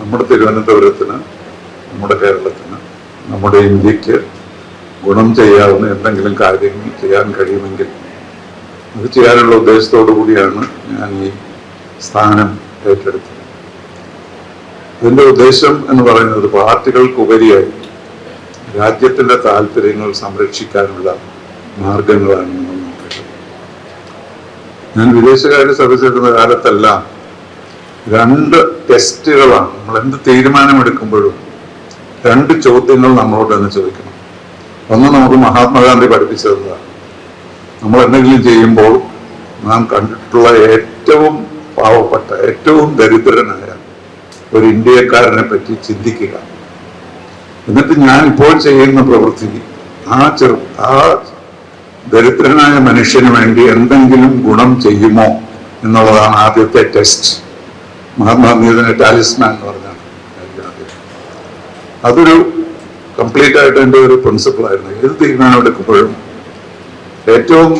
നമ്മുടെ തിരുവനന്തപുരത്തിന് നമ്മുടെ കേരളത്തിന് നമ്മുടെ ഇന്ത്യയ്ക്ക് ഗുണം ചെയ്യാവുന്ന എന്തെങ്കിലും കാര്യങ്ങൾ ചെയ്യാൻ കഴിയുമെങ്കിൽ അത് ചെയ്യാനുള്ള ഉദ്ദേശത്തോടു കൂടിയാണ് ഞാൻ ഈ സ്ഥാനം ഏറ്റെടുത്തത്. അതിന്റെ ഉദ്ദേശം എന്ന് പറയുന്നത് പാർട്ടികൾക്കുപരിയായി രാജ്യത്തിന്റെ താല്പര്യങ്ങൾ സംരക്ഷിക്കാനുള്ള മാർഗങ്ങളാണ് നമ്മൾ നോക്കേണ്ടത്. ഞാൻ വിദേശകാര്യ സർവീസ് എടുക്കുന്ന കാലത്തെല്ലാം രണ്ട് ടെസ്റ്റുകളാണ് നമ്മൾ എന്ത് തീരുമാനമെടുക്കുമ്പോഴും രണ്ട് ചോദ്യങ്ങൾ നമ്മളോട് തന്നെ ചോദിക്കണം. ഒന്ന് നമുക്ക് മഹാത്മാഗാന്ധി പഠിപ്പിച്ചതാണ് നമ്മൾ എന്തെങ്കിലും ചെയ്യുമ്പോൾ നാം കണ്ടിട്ടുള്ള ഏറ്റവും പാവപ്പെട്ട ഏറ്റവും ദരിദ്രനായ ഒരു ഇന്ത്യക്കാരനെ പറ്റി ചിന്തിക്കുക. എന്നിട്ട് ഞാൻ ഇപ്പോൾ ചെയ്യുന്ന പ്രവൃത്തി ആ ചെറു ആ ദരിദ്രനായ മനുഷ്യന് വേണ്ടി എന്തെങ്കിലും ഗുണം ചെയ്യുമോ എന്നുള്ളതാണ് ആദ്യത്തെ ടെസ്റ്റ് മഹാത്മാഗാന്ധിയുടെ ടാലിസ്മാൻ എന്ന് പറഞ്ഞാണ് അതൊരു കംപ്ലീറ്റ് ആയിട്ട് എന്റെ ഒരു പ്രിൻസിപ്പിൾ ആയിരുന്നു. ഏത് തീരുമാനം എടുക്കുമ്പോഴും ഏറ്റവും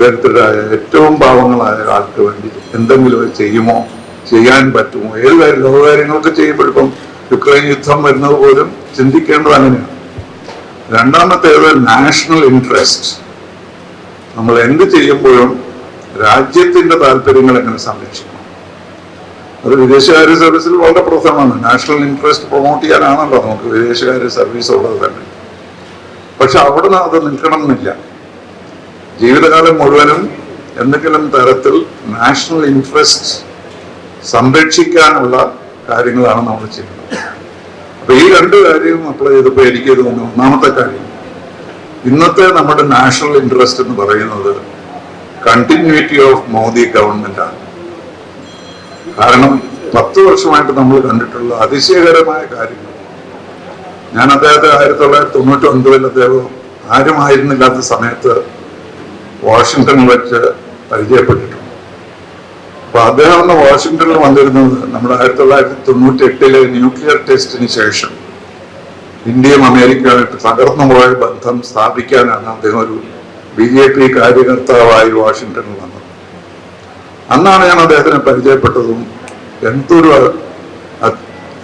ദരിദ്രരായ ഏറ്റവും പാവങ്ങളായ ആൾക്ക് വേണ്ടി എന്തെങ്കിലും ചെയ്യുമോ ചെയ്യാൻ പറ്റുമോ ഏത് കാര്യം ലോകകാര്യങ്ങളൊക്കെ ചെയ്യുമ്പോഴിപ്പം യുക്രൈൻ യുദ്ധം വരുന്നത് പോലും ചിന്തിക്കേണ്ടത് അങ്ങനെയാണ്. രണ്ടാമത്തേത് നാഷണൽ ഇൻട്രസ്റ്റ് നമ്മൾ എന്ത് ചെയ്യുമ്പോഴും രാജ്യത്തിന്റെ താല്പര്യങ്ങൾ എങ്ങനെ സംരക്ഷിക്കണം അത് വിദേശകാര്യ സർവീസിൽ വളരെ പ്രധാനമാണ്. നാഷണൽ ഇൻട്രസ്റ്റ് പ്രൊമോട്ട് ചെയ്യാനാണല്ലോ നമുക്ക് വിദേശകാര്യ സർവീസ് ഉള്ളത് തന്നെ. പക്ഷെ അവിടെ നിന്ന് അത് നിൽക്കണം എന്നില്ല ജീവിതകാലം മുഴുവനും എന്തെങ്കിലും തരത്തിൽ നാഷണൽ ഇൻട്രസ്റ്റ് സംരക്ഷിക്കാനുള്ള കാര്യങ്ങളാണ് നമ്മൾ ചെയ്യുന്നത്. അപ്പൊ ഈ രണ്ട് കാര്യവും അപ്ലൈ ചെയ്തപ്പോൾ എനിക്ക് തോന്നുന്നു ഒന്നാമത്തെ കാര്യം ഇന്നത്തെ നമ്മുടെ നാഷണൽ ഇൻട്രസ്റ്റ് എന്ന് പറയുന്നത് കണ്ടിന്യൂറ്റി ഓഫ് മോദി ഗവൺമെന്റ് ആണ്. കാരണം പത്ത് വർഷമായിട്ട് നമ്മൾ കണ്ടിട്ടുള്ള അതിശയകരമായ കാര്യങ്ങൾ. ഞാൻ അദ്ദേഹത്തെ ആയിരത്തി തൊള്ളായിരത്തി തൊണ്ണൂറ്റി ഒൻപതിൽ അദ്ദേഹം ആരും ആയിരുന്നില്ലാത്ത സമയത്ത് വാഷിങ്ടണിൽ വെച്ച് പരിചയപ്പെട്ടിട്ടുണ്ട്. അപ്പൊ അദ്ദേഹം അന്ന് വാഷിങ്ടണിൽ വന്നിരുന്നത് നമ്മുടെ ആയിരത്തി തൊള്ളായിരത്തി തൊണ്ണൂറ്റി എട്ടിലെ ന്യൂക്ലിയർ ടെസ്റ്റിന് ശേഷം ഇന്ത്യയും അമേരിക്കയുമായിട്ട് തകർന്നു പോയ ബന്ധം സ്ഥാപിക്കാനാണ് അദ്ദേഹം ഒരു ബി ജെ പി കാര്യകർത്താവായി വാഷിങ്ടണിൽ വന്നത്. അന്നാണ് ഞാൻ അദ്ദേഹത്തിനെ പരിചയപ്പെട്ടതും എന്തൊരു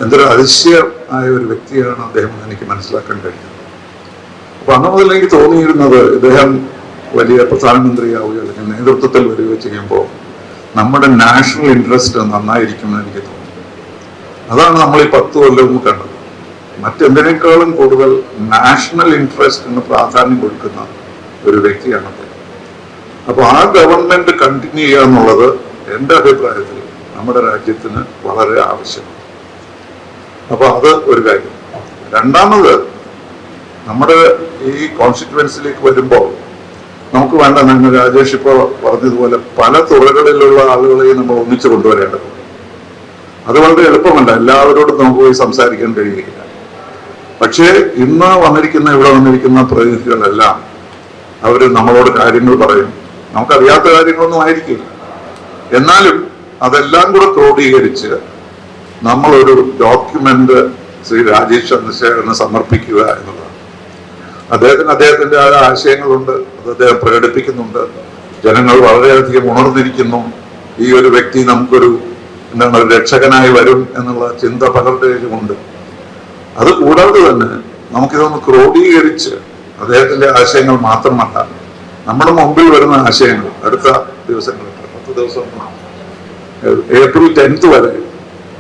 എന്തൊരു അതിശയമായ ഒരു വ്യക്തിയാണ് അദ്ദേഹം എനിക്ക് മനസ്സിലാക്കാൻ കഴിഞ്ഞത്. അപ്പൊ അന്ന് മുതൽ എനിക്ക് തോന്നിയിരുന്നത് ഇദ്ദേഹം വലിയ പ്രധാനമന്ത്രിയാവുകയോ അല്ലെങ്കിൽ നേതൃത്വത്തിൽ വരികയോ ചെയ്യുമ്പോൾ നമ്മുടെ നാഷണൽ ഇൻട്രസ്റ്റ് നന്നായിരിക്കുമെന്ന് എനിക്ക് തോന്നി. അതാണ് നമ്മൾ ഈ പത്ത് കൊല്ലവും കണ്ടത്. മറ്റെന്തിനേക്കാളും കൂടുതൽ നാഷണൽ ഇൻട്രസ്റ്റിന് പ്രാധാന്യം കൊടുക്കുന്ന ഒരു വ്യക്തിയാണ് അദ്ദേഹം. അപ്പൊ ആ ഗവൺമെന്റ് കണ്ടിന്യൂ ചെയ്യുക എന്നുള്ളത് എന്റെ അഭിപ്രായത്തിൽ നമ്മുടെ രാജ്യത്തിന് വളരെ ആവശ്യമാണ്. അപ്പൊ അത് ഒരു കാര്യം. രണ്ടാമത് നമ്മുടെ ഈ കോൺസ്റ്റിറ്റുവൻസിലേക്ക് വരുമ്പോൾ നമുക്ക് വേണ്ട നമ്മൾ രാജേഷ് ഇപ്പോൾ പറഞ്ഞതുപോലെ പല തുറകളിലുള്ള ആളുകളെയും നമ്മൾ ഒന്നിച്ചു കൊണ്ടുവരേണ്ടതുണ്ട്. അത് വളരെ എളുപ്പമല്ല. എല്ലാവരോടും നമുക്ക് പോയി സംസാരിക്കാൻ കഴിയുകയില്ല പക്ഷേ ഇന്ന് വന്നിരിക്കുന്ന ഇവിടെ വന്നിരിക്കുന്ന പ്രതിനിധികളെല്ലാം അവർ നമ്മളോട് കാര്യങ്ങൾ പറയും. നമുക്കറിയാത്ത കാര്യങ്ങളൊന്നും ആയിരിക്കില്ല എന്നാലും അതെല്ലാം കൂടെ ക്രോഡീകരിച്ച് നമ്മളൊരു ഡോക്യുമെന്റ് ശ്രീ രാജേഷ് ചന്ദ്രശേഖരന് സമർപ്പിക്കുക എന്നുള്ളതാണ്. അദ്ദേഹത്തിന് അദ്ദേഹത്തിന്റെ ആ ആശയങ്ങളുണ്ട് അത് അദ്ദേഹം പ്രകടിപ്പിക്കുന്നുണ്ട്. ജനങ്ങൾ വളരെയധികം ഉണർന്നിരിക്കുന്നു. ഈ ഒരു വ്യക്തി നമുക്കൊരു എന്താണ് രക്ഷകനായി വരും എന്നുള്ള ചിന്ത പലരുടെയിലുമുണ്ട്. അത് കൂടാതെ തന്നെ നമുക്കിതൊന്ന് ക്രോഡീകരിച്ച് അദ്ദേഹത്തിന്റെ ആശയങ്ങൾ മാത്രമല്ല നമ്മുടെ മുമ്പിൽ വരുന്ന ആശയങ്ങൾ അടുത്ത ദിവസങ്ങളിൽ പത്ത് ദിവസം ഏപ്രിൽ ടെൻത്ത് വരെ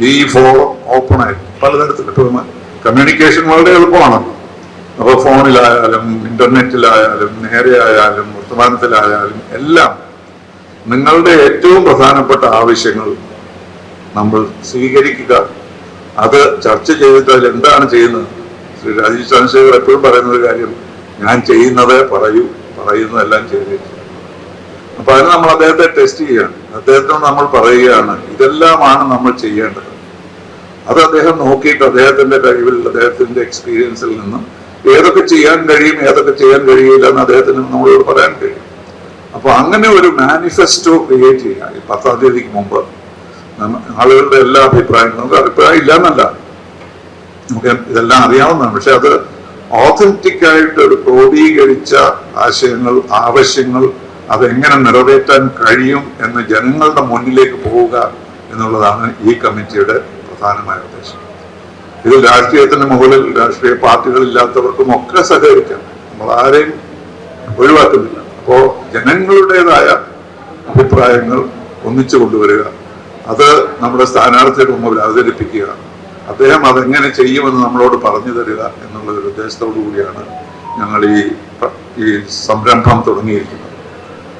ഈ ഫോറം ഓപ്പൺ ആയിരിക്കും പലതരത്തിൽ കമ്മ്യൂണിക്കേഷൻ വളരെ എളുപ്പമാണല്ലോ അപ്പോൾ ഫോണിലായാലും ഇന്റർനെറ്റിലായാലും നേരെ ആയാലും വർത്തമാനത്തിലായാലും എല്ലാം നിങ്ങളുടെ ഏറ്റവും പ്രധാനപ്പെട്ട ആവശ്യങ്ങൾ നമ്മൾ സ്വീകരിക്കുക. അത് ചർച്ച ചെയ്തിട്ട് അതിൽ എന്താണ് ചെയ്യുന്നത്? ശ്രീ രാജീവ് ചന്ദ്രശേഖർ എപ്പോഴും പറയുന്ന ഒരു കാര്യം ഞാൻ ചെയ്യുന്നതേ പറയൂ. പറയുന്നതെല്ലാം ചെയ്തിരിക്കുന്നത് അപ്പൊ അതിന് നമ്മൾ അദ്ദേഹത്തെ ടെസ്റ്റ് ചെയ്യാണ് അദ്ദേഹത്തിനോട് നമ്മൾ പറയുകയാണ് ഇതെല്ലാമാണ് നമ്മൾ ചെയ്യേണ്ടത്. അത് അദ്ദേഹം നോക്കിയിട്ട് അദ്ദേഹത്തിന്റെ കഴിവിൽ അദ്ദേഹത്തിന്റെ എക്സ്പീരിയൻസിൽ നിന്നും ഏതൊക്കെ ചെയ്യാൻ കഴിയും ഏതൊക്കെ ചെയ്യാൻ കഴിയില്ല എന്ന് അദ്ദേഹത്തിന് നമ്മളോട് പറയാൻ കഴിയും. അപ്പൊ അങ്ങനെ ഒരു മാനിഫെസ്റ്റോ ക്രിയേറ്റ് ചെയ്യുക. ഈ പത്താം തീയതിക്ക് മുമ്പ് ആളുകളുടെ എല്ലാ അഭിപ്രായങ്ങളും അഭിപ്രായം ഇല്ല എന്നല്ല. നമുക്ക് ഇതെല്ലാം അറിയാവുന്നതാണ്. പക്ഷെ അത് ഓതന്റിക് ആയിട്ട് ഒരു ക്രോഡീകരിച്ച ആശയങ്ങൾ ആവശ്യങ്ങൾ അതെങ്ങനെ നിറവേറ്റാൻ കഴിയും എന്ന് ജനങ്ങളുടെ മുന്നിലേക്ക് പോവുക എന്നുള്ളതാണ് ഈ കമ്മിറ്റിയുടെ പ്രധാനമായ ഉദ്ദേശം. ഇത് രാഷ്ട്രീയത്തിന് മുകളിൽ രാഷ്ട്രീയ പാർട്ടികളില്ലാത്തവർക്കും ഒക്കെ സഹകരിക്കാം. നമ്മൾ ആരെയും ഒഴിവാക്കുന്നില്ല. അപ്പോ ജനങ്ങളുടേതായ അഭിപ്രായങ്ങൾ ഒന്നിച്ചു കൊണ്ടുവരിക അത് നമ്മുടെ സ്ഥാനാർത്ഥിയുടെ മുമ്പിൽ അവതരിപ്പിക്കുക അദ്ദേഹം അതെങ്ങനെ ചെയ്യുമെന്ന് നമ്മളോട് പറഞ്ഞു തരിക എന്നുള്ള ഒരു ഉദ്ദേശത്തോടു കൂടിയാണ് ഞങ്ങൾ ഈ ഈ സംരംഭം തുടങ്ങിയിരിക്കുന്നത്.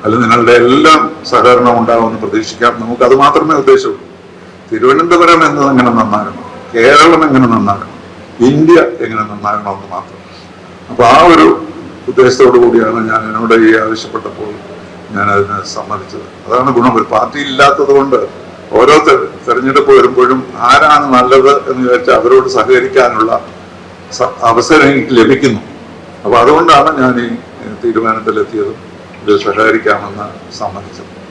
അല്ല നിങ്ങളുടെ എല്ലാം സഹകരണം ഉണ്ടാവുമെന്ന് പ്രതീക്ഷിക്കാം. നമുക്ക് അത് മാത്രമേ ഉദ്ദേശമുള്ളൂ. തിരുവനന്തപുരം എന്നത് എങ്ങനെ നന്നാകണം? കേരളം എങ്ങനെ നന്നാകണം? ഇന്ത്യ എങ്ങനെ നന്നാകണമെന്ന് മാത്രം. അപ്പൊ ആ ഒരു ഉദ്ദേശത്തോടു കൂടിയാണ് ഞാൻ എന്നോട് ഈ ആവശ്യപ്പെട്ടപ്പോൾ ഞാൻ അതിന് സമ്മതിച്ചത്. അതാണ് ഗുണം. ഒരു പാർട്ടി ഇല്ലാത്തത് കൊണ്ട് ഓരോ തെര- തെരഞ്ഞെടുപ്പ് വരുമ്പോഴും ആരാണ് നല്ലത് എന്ന് വിചാരിച്ചാൽ അവരോട് സഹകരിക്കാനുള്ള അവസരം എനിക്ക് ലഭിക്കുന്നു. അപ്പൊ അതുകൊണ്ടാണ് ഞാൻ ഈ തീരുമാനത്തിലെത്തിയതും ഇത് സഹകരിക്കാമെന്ന് സമ്മതിച്ചത്.